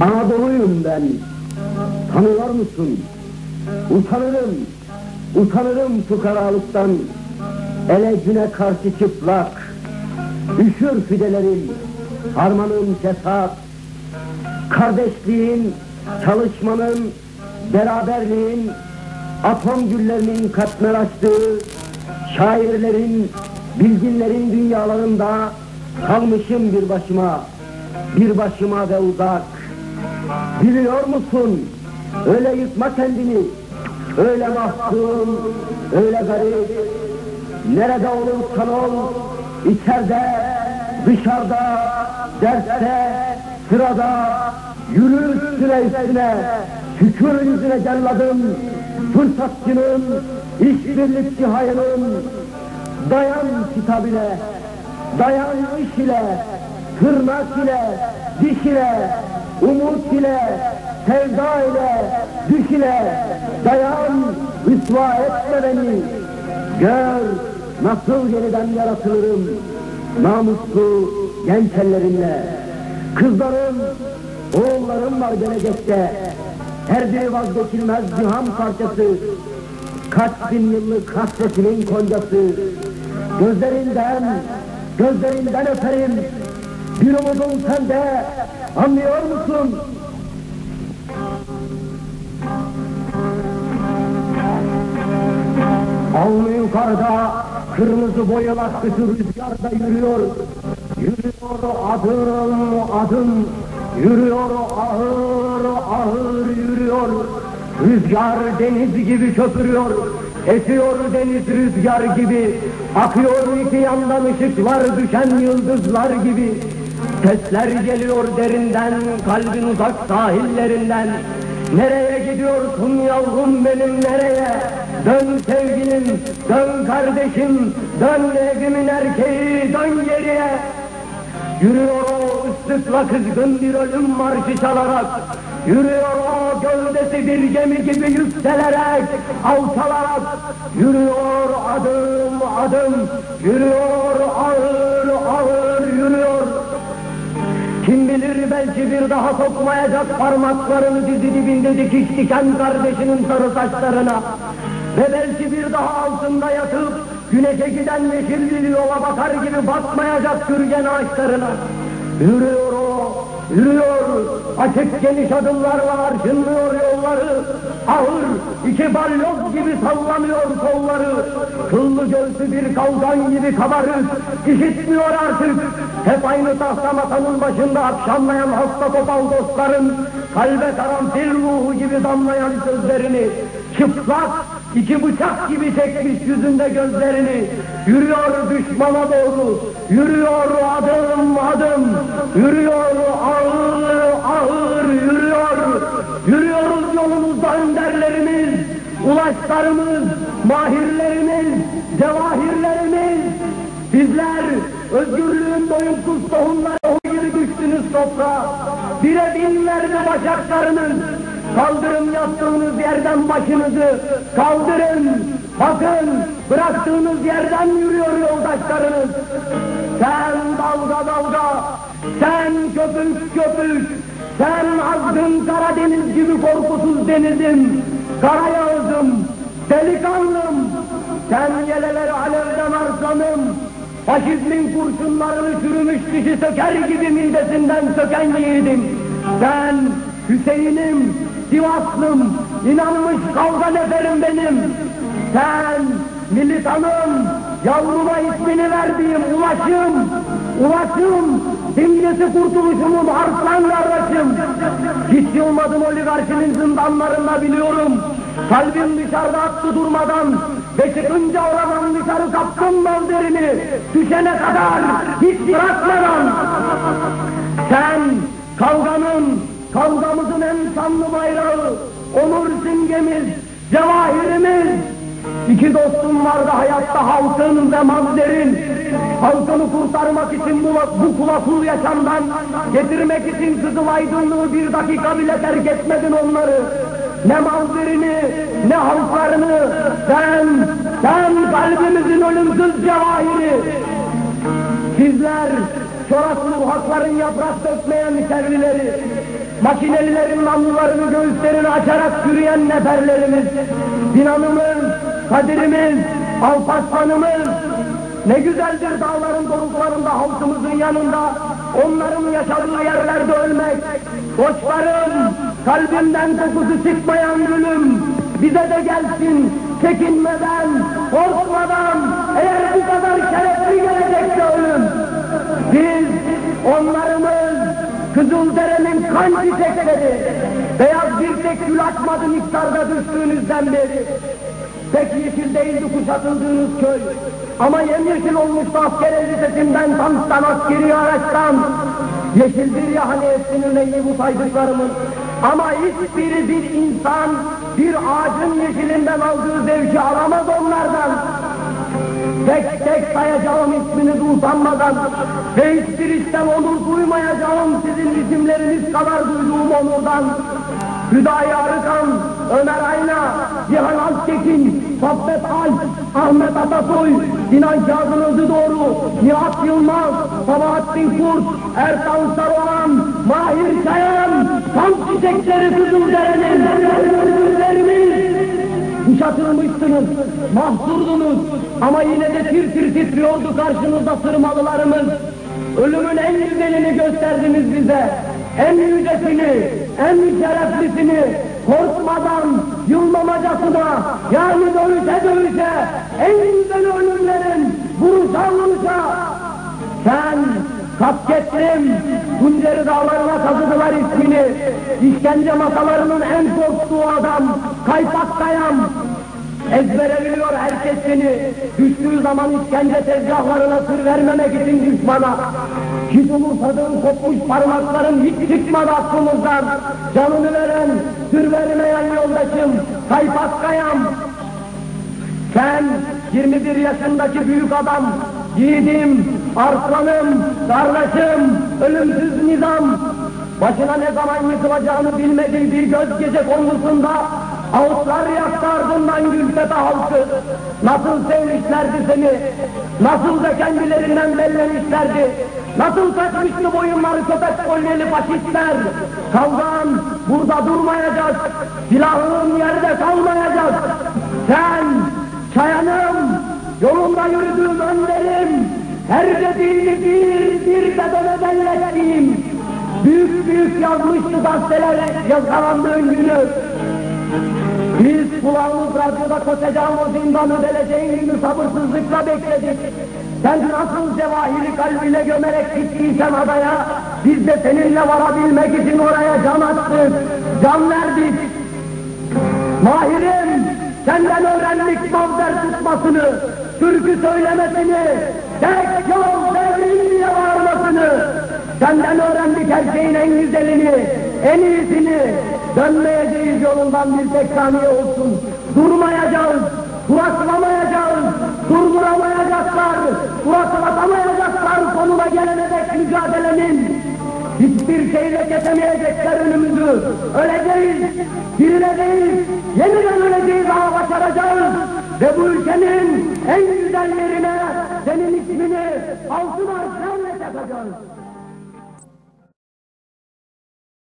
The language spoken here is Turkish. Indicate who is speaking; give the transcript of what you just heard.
Speaker 1: Anadolu'yum ben. Tanıyor musun? Utanırım, utanırım fukaralıktan. Ele güne karşı çıplak. Üşür fidelerim, harmanın fesat. Kardeşliğin, çalışmanın, beraberliğin, atom güllerinin katmer açtığı, şairlerin, bilginlerin dünyalarında kalmışım bir başıma, bir başıma ve uzak. Biliyor musun? Öyle yıkma kendini, öyle mahzun, öyle garip. Nerede olursan ol, içeride, dışarıda, derste, sırada, yürü üstüne üstüne, tükür yüzüne celladım, fırsatçının, işbirlikçi hayının, dayan kitap ile, dayan iş ile, tırnak ile, diş ile, umut ile, sevda ile, düş ile, dayan, rüsva etme beni. Gör nasıl yeniden yaratılırım, namuslu genç ellerimle. Kızlarım, oğullarım var gelecekte. Her biri vazgeçilmez cihan parçası. Kaç bin yıllık hasretimin koncası. Gözlerinden, gözlerinden öperim. Bir umudum sende, anlıyor musun? Alnı yukarıda, kırmızı boyalı akışı rüzgarda yürüyor. Yürüyor adım adım, yürüyor ağır ağır yürüyor. Rüzgar deniz gibi köpürüyor, esiyor deniz rüzgar gibi. Akıyor iki yandan ışıklar düşen yıldızlar gibi. Sesler geliyor derinden, kalbin uzak sahillerinden. Nereye gidiyorsun yavrum benim nereye? Dön sevgilim, dön kardeşim, dön evimin erkeği, dön geriye. Yürüyor o ıslıkla kızgın bir ölüm marşı çalarak. Yürüyor o gövdesi bir gemi gibi yükselerek, alçalarak. Yürüyor adım adım, yürüyor ağır ağır yürüyor. Kim bilir belki bir daha sokmayacak parmaklarını dizi dibinde dikiş diken kardeşinin sarı saçlarına. Ve belki bir daha altında yatıp güneşe giden yeşil bir yola bakar gibi bakmayacak sürgen ağaçlarına. Yürüyor o, yürüyor, açık geniş adımlarla arşınlıyor yolları. Ağır, iki balyoz gibi sallanıyor kolları. Kıllı göğsü bir kalkan gibi kabarır, işitmiyor artık. Hep aynı tahta masanın başında akşamlayan hasta topal dostların kalbe karanfil ruhu gibi damlayan sözlerini çıplak iki bıçak gibi çekmiş yüzünde gözlerini yürüyor düşmana doğru yürüyor adım adım yürüyor ulaşlarımız mahirlerimiz cevahirlerimiz bizler özgürlüğün doyumsuz tohumları gibi düştünüz toprağa. Bire binlerce başaklarınız Kaldırın yattığınız yerden başınızı, kaldırın, bakın, bıraktığınız yerden yürüyor yoldaşlarınız. Sen dalga dalga, sen köpük köpük, sen azgın Karadeniz gibi korkusuz denizim, karayağızım, delikanlım, sen yeleleri alevden arslanım, faşizmin kurşunlarını çürümüş dişi söker gibi midesinden söken yiğidim. Sen Hüseyin'im, Sivaslım, inanmış kavga neferim benim. Sen militanım, yavruma ismini verdiğim ulaşım, ulaşım, simgesi kurtuluşumun arslan kardeşim. Hiç yılmadım oligarşinin zindanlarında biliyorum. Kalbim dışarıda attı durmadan ve çıkınca oradan dışarı kaptım malderini. Düşene kadar hiç bırakmadan. Sen kavganın, kavgamızın en sanlı bayrağı, onur simgemiz, cevahirimiz. İki dostum vardı hayatta halkın ve mazlerin. Halkını kurtarmak için bu, bu kulakul yaşamdan, getirmek için kızıl aydınlığı bir dakika bile terk etmedin onları. Ne mazlerini, ne halklarını, sen, sen kalbimizin ölümsüz cevahiri. Sizler çoraklı hakların yaprak dökmeyen terlileri, makinelilerin namlularını göğüslerini açarak yürüyen neferlerimiz, Sinan'ımız, Kadir'imiz, Alparslan'ımız, ne güzeldir dağların doruklarında halkımızın yanında, onların yaşadığı yerlerde ölmek. Dostlarım, kalbimden kokusu çıkmayan gülüm, bize de gelsin, çekinmeden, korkmadan, eğer bu kadar şerefli gelecekse ölüm. Biz, onlarımız, Kızıldere'nin kan çiçekleri, beyaz bir tek gül açmadı miktarda düştüğünüzden beri. Pek yeşil değildi kuşatıldığınız köy. Ama yemyeşil olmuştu asker elbisesinden, tanktan, askeri araçtan. Yeşildir ya hani hepsinin rengi bu saydıklarımın. Ama hiçbiri bir insan, bir ağacın yeşilinden aldığı zevki alamaz onlardan. Tek tek sayacağım ismini utanmadan ve hiçbir işten onur duymayacağım sizin isimleriniz kadar duyduğum onurdan. Hüdayi Arıkan, Ömer Ayna, Cihan Altekin, Saffet Alp, Ahmet Atasoy, Sinan Kazım Özüdoğru, Nihat Yılmaz, Sabahattin Kurt, Ertan Saruhan, Mahir Çayan, tam çiçekleri Kızıldere'nin, Kızılderimiz, kuşatılmışsınız, mahsurdunuz ama yine de tir tir titriyordu karşınızda sırmalılarımız. Ölümün en güzelini gösterdiniz bize. En yücesini, en şereflisini korkmadan, yılmamacasına, yani dövüşe dövüşe, en güzel ölümlerin vuruşa vuruşa. Sen Kasketlim, Tunceli dağlarına kazıdılar ismini. İşkence masalarının en korktuğu adam, kaypak kayam. Ezbere biliyor herkes seni. Düştüğü zaman işkence tezgahlarına sır vermemek için düşmana. Hiç umursadığın kopmuş parmakların hiç çıkmadı aklımızdan. Canını veren, sır vermeyen yoldaşım, kaypak kayam. Sen 21 yaşındaki büyük adam, yiğidim, arslanım, kardeşim, ölümsüz nizam. Başına ne zaman yıkılacağını bilmediği bir göz gece konusunda avutlar yaktı ardından Gültepe halkı. Nasıl sevmişlerdi seni, nasıl da kendilerinden bellemişlerdi. Nasıl kaçmıştı boyunları köpek kolyeli faşistler. Kavgan burada durmayacak, silahın yerde kalmayacak. Sen Çayanım, yolunda yürüdüğüm önderim, her dediğini bir bir bedene bellettiğim, büyük büyük yazmıştı gazeteler yakalandığın günü. Biz kulağımız radyoda koşacağımız zindanı deleceğin günü sabırsızlıkla bekledik. Sen nasıl cevahiri kalbiyle gömerek gittiysen adaya, biz de seninle varabilmek için oraya can attık, can verdik. Mahirim, senden öğrendik mavzer tutmasını, türkü söylemesini, tek yol devrim diye bağırmasını. Senden öğrendik her şeyin en güzelini, en iyisini. Dönmeyeceğiz yolundan bir tek saniye olsun. Durmayacağız, duraklamayacağız, durduramayacaklar, duraklatamayacaklar sonuna gelene dek mücadelenin. Hiçbir şeyle kesemeyecekler önümüzü. Öleceğiz, dirileceğiz, yeniden öleceğiz ama başaracağız. Ve bu ülkenin en güzel yerine senin ismini altın harflerle takacağız.